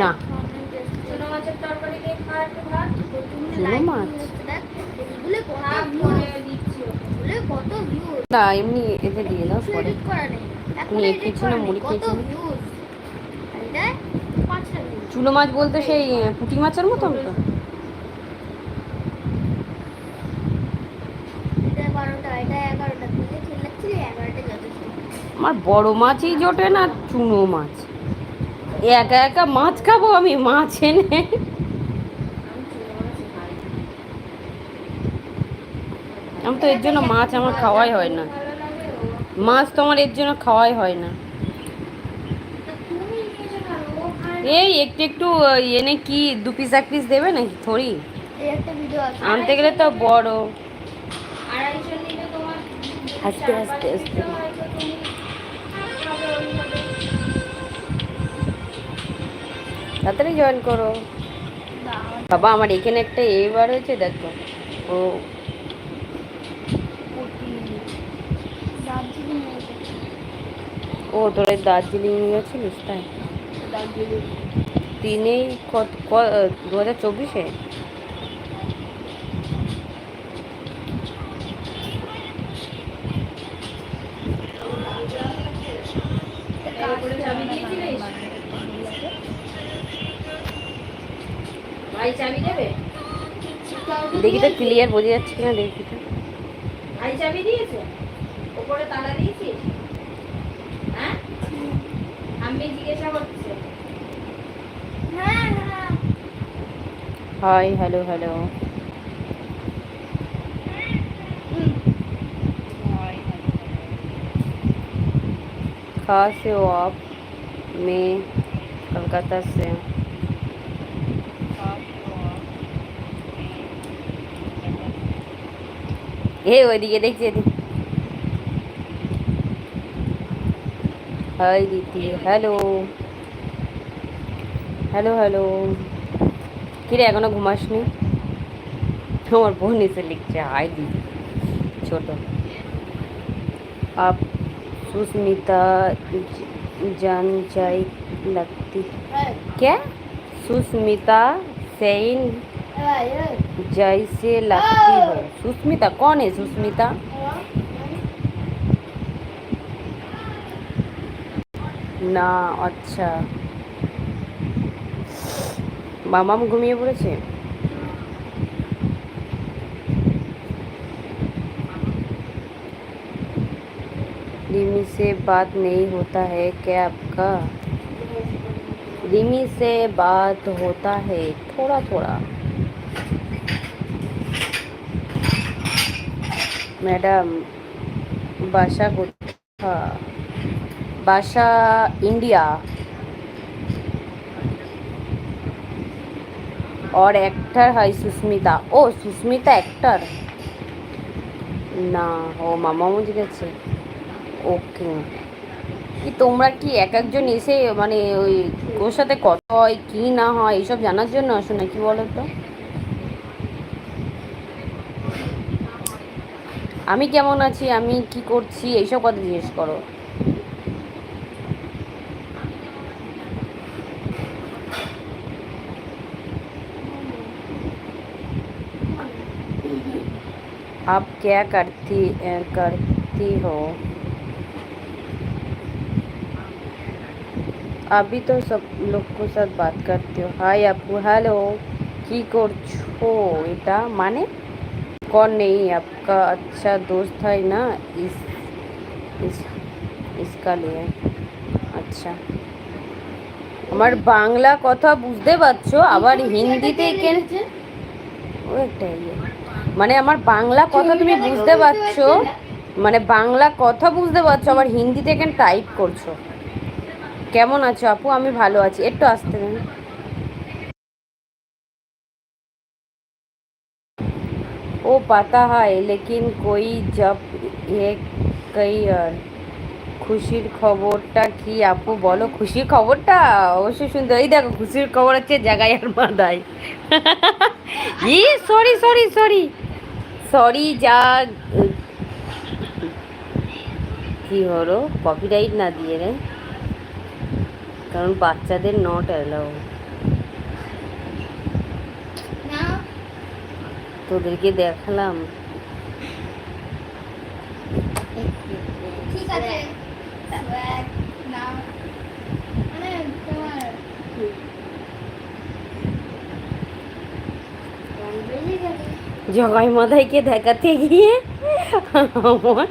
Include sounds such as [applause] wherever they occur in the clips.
না। ছোট মাছের তরকারি দিয়ে খাওয়া একটু ভাত চুনো মাছ না এমনি এতে দিয়ে দাও পরে তুমি না, মুড়ি খেয়েছো। চুনো বলতে সেই পুঁটি মাছের মতন তো। আমার বড় মাছই জোটে না চুনো মাছ? একা একা মাছ খাব আমি মাছ এনে। আমি তো এর জন্য মাছ আমার খাওয়াই হয় না। মাছ তো আমার এর জন্য খাওয়াই হয় না। এই একটু একটু এনে কি দু পিস এক পিস দেবে নাকি থরি আনতে গেলে তো বড়। আস্তে, আস্তে, আস্তে। তাড়াতাড়ি জয়েন করো। বাবা আমার এখানে একটা এবার হয়েছে দেখো। ও। দার্জিলিং ও তোরা দার্জিলিং গেছিলিস তাই? দার্জিলিং। তিনেই কত দু হাজার চব্বিশে? ভাই চাবি দেবে দেখি তো ক্লিয়ার বোঝা যাচ্ছে কিনা দেখি তো ভাই চাবি দিয়েছে ওপরে তালা দিয়েছিস হ্যাঁ আমি জিজ্ঞাসা করছে হ্যাঁ হ্যাঁ হাই হ্যালো হ্যালো कहाँ से हो आप मैं कलकत्ता से এ ওইদিকে দেখছি এদিকে হাই দিদি হ্যালো হ্যালো হ্যালো কিরে এখনো ঘুমাসনি আমার বোন এসে লিখছে হাই দিদি ছোট आप सुस्मिता ज- जान जाई लगती এই, क्या सुस्मिता सेन এই, এই, जैसे लगती हो सुस्मिता कौन है सुस्मिता না আচ্ছা মামাম ঘুমিয়ে পড়েছে रिमी से बात नहीं होता है क्या आपका रिमी से बात होता है थोड़ा थोड़ा ম্যাডাম বাসা কোথা বাসা इंडिया और एक्टर है सुस्मिता ও সুস্মিতা অ্যাক্টর না ও মামা বুঝে গেছে ওকে কি তোমরা কি এক একজন এসে মানে ওই ওর সাথে কথা হয় কি না হয় এইসব জানার জন্য আসো না কি বলো তো আমি কেমন আছি আমি কি করছি এইসব কথা জিজ্ঞেস করো आप क्या करती अ, करती हो अभी तो सब लोग को साथ बात करते हो हाय আপু হ্যালো কি করছো এটা মানে कौन नहीं आपका अच्छा दोस्त है ना इस इस इसका लिए अच्छा আমার বাংলা কথা বুঝতে পারছো আবার হিন্দিতে কেন ও একটা ইয়ে মানে আমার বাংলা কথা তুমি বুঝতে পারছো মানে বাংলা কথা বুঝতে পারছো আবার হিন্দিতে কেন টাইপ করছো কেমন আছো আপু আমি ভালো আছি একটু আসতে দেন ও পাতা হয় লেকিন কই জব কই আর খুশির খবরটা কি আপু বলো খুশির খবরটা অবশ্যই শুনতে এই দেখো খুশির খবর হচ্ছে জায়গায় আর মাদায় ই সরি সরি সরি সরি যা কি হলো কপিরাইট না দিয়ে রে কারণ বাচ্চাদের নট অ্যালাউ তোদেরকে দেখালাম। ঠিক আছে। মানে। জগাই মাথাইকে দেখাতে গিয়ে আমার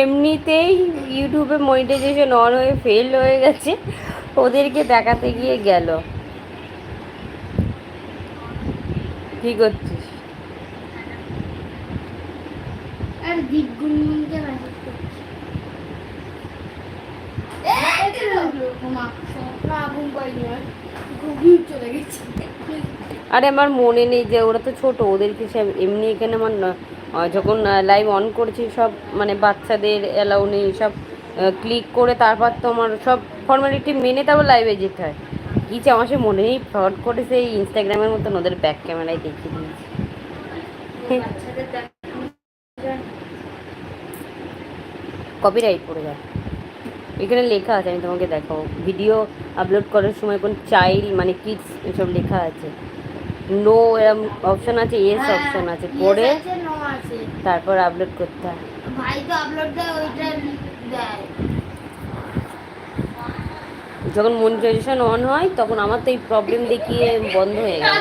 এমনিতেই ইউটিউবে মনিটাইজেশন অন হয়ে ফেল হয়ে গেছে। ওদেরকে দেখাতে গিয়ে গেল। কি করছিস? আর মেসেজ করছি। আর ঘুম চলে গেছে। আরে আমার মনে নেই যে ওরা তো ছোট ওদেরকে সব এমনি এখানে আমার যখন লাইভ অন করেছি সব মানে বাচ্চাদের অ্যালাউ নেই সব ক্লিক করে তারপর তো আমার সব ফর্মালিটি মেনে তারপর লাইভে যেতে হয়। কী যে আমার সে মনে নেই ফ্রড করে সেই ইনস্টাগ্রামের মতন ওদের ব্যাক ক্যামেরায় দেখিয়ে দিয়েছি। বাচ্চাদের কপিরাইট পড়ে যায়। এখানে লেখা আছে আমি তোমাকে দেখাবো। ভিডিও আপলোড করার সময় কোন চাইল্ড মানে কিডস এসব লেখা আছে। নো এরম অপশন আছে এস হ্যাঁ, অপশন আছে। করে আছে, আছে। তারপর আপলোড করতে হয়। ভাই তো আপলোড দেয় ওইটা দেয়। যখন মনিটাইজেশন অন হয় তখন আমার তো এই প্রবলেম দেখিয়ে বন্ধ হয়ে গেল।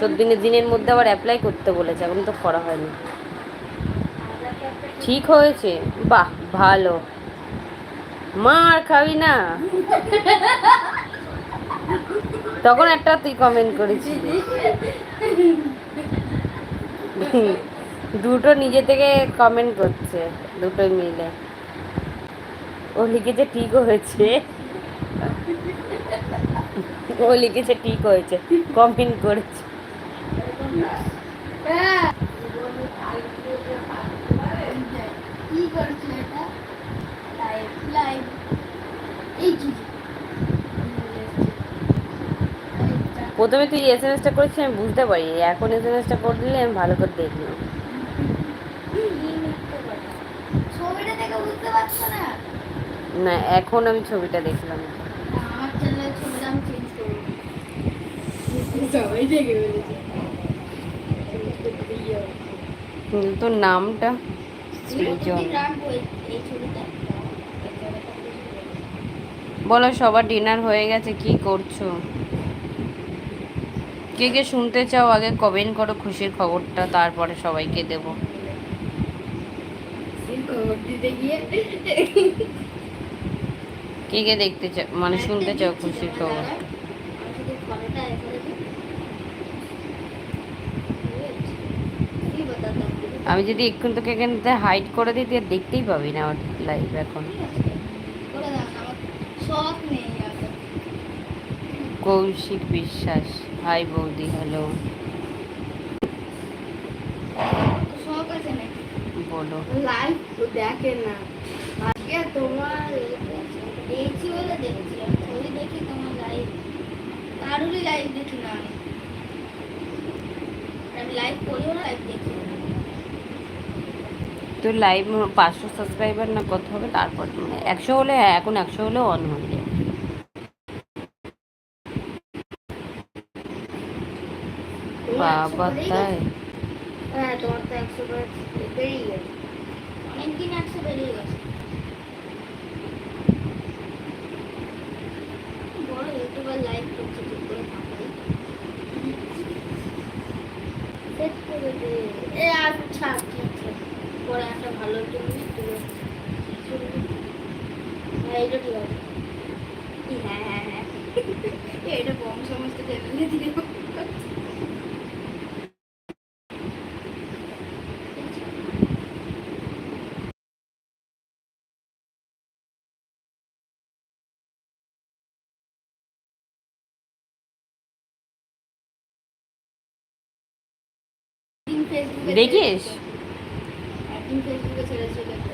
চোদ্দ দিনের দিনের মধ্যে আবার অ্যাপ্লাই করতে বলেছে এখন তো করা হয়নি। ঠিক হয়েছে। বাহ, ভালো। মা আর খাবি না। তখন একটা তুই কমেন্ট করেছিলি। দুটো নিজে থেকে কমেন্ট করছে, দুটোই মিলে। ও লিখেছে ঠিক হয়েছে। ও লিখেছে ঠিক হয়েছে কমেন্ট করেছে। হ্যাঁ। কি করছে লাইভ লাইভ এই কি প্রথমে তুই এস এম এসটা করেছিস আমি বুঝতে পারি। এখন এস এম এসটা করে দিলে আমি ভালো করে দেখে বুঝতে পারছ না? না এখন আমি ছবিটা দেখলাম। আমার চ্যানেলের ছবিটা আমি চেঞ্জ করব সবাই দেখে ফেলেছে। তোর নামটা? বলো, সবার ডিনার হয়ে গেছে, কি করছ? কে কে শুনতে চাও, আগে কমেন্ট করো, খুশির খবরটা, তারপরে সবাইকে দেব। কে কে দেখতে চাও মানে শুনতে চাও খুশির খবর আমি শুধু ফটোটা এ করে দিই। কি বাতাতাম আমি যদি এক্ষুন তোকে এখানে হাইড করে দিই তুই দেখতেই পাবি না আমার লাইভ এখন। কৌশিক বিশ্বাস। হাই বৌদি হ্যালো বলো। লাইভ দেখে না। আজকে তোমার দেখছি বলে দেখছি আর দেখি তোমার লাইভ কারোরই লাইভ দেখি না আমি। আমি লাইভ করিও না লাইভ দেখি না। তোর লাইভ পাঁচশো সাবস্ক্রাইবার না কত হবে তারপর মানে একশো হলে হ্যাঁ, এখন একশো হলে অন হয়ে যায়। বাবা তাই হ্যাঁ তোমার তো একশো বেরিয়ে গেছে। অনেকদিন একশো বেরিয়ে গেছে। বড় ইউটিউবার লাইভ করছে ঠিক করে সেট করে দে। এ আচ্ছা আছে পরে একটা ভালো জমি তুলে হ্যাঁ ঠিক আছে। হ্যাঁ হ্যাঁ হ্যাঁ। [laughs] এটা কম সমস্ত দেখিস একদিন ছেড়ে ছেড়েছিল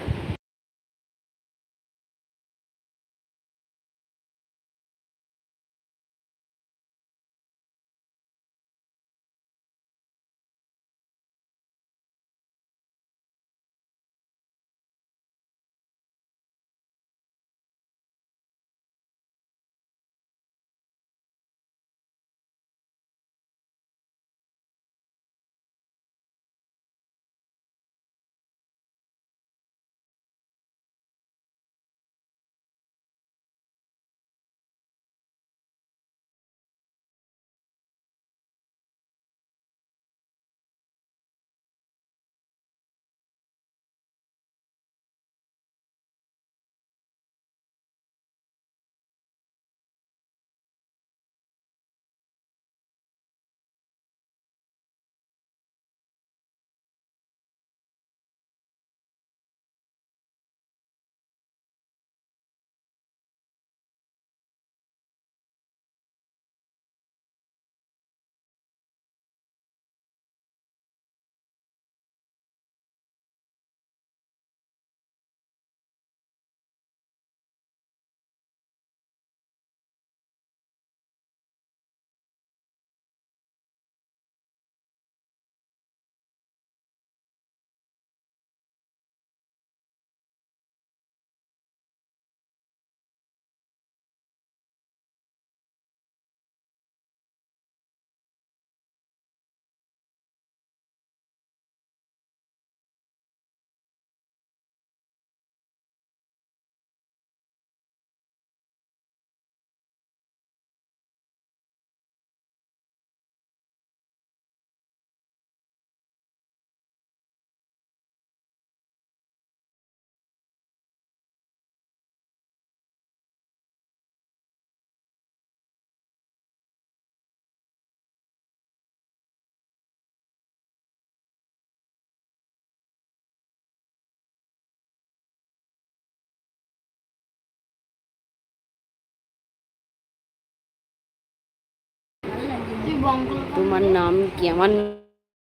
তোমার নাম কি? আমার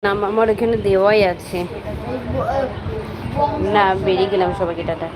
নাম আমার এখানে দেওয়াই আছে। না বেরিয়ে গেলাম সবাইকে টাটা।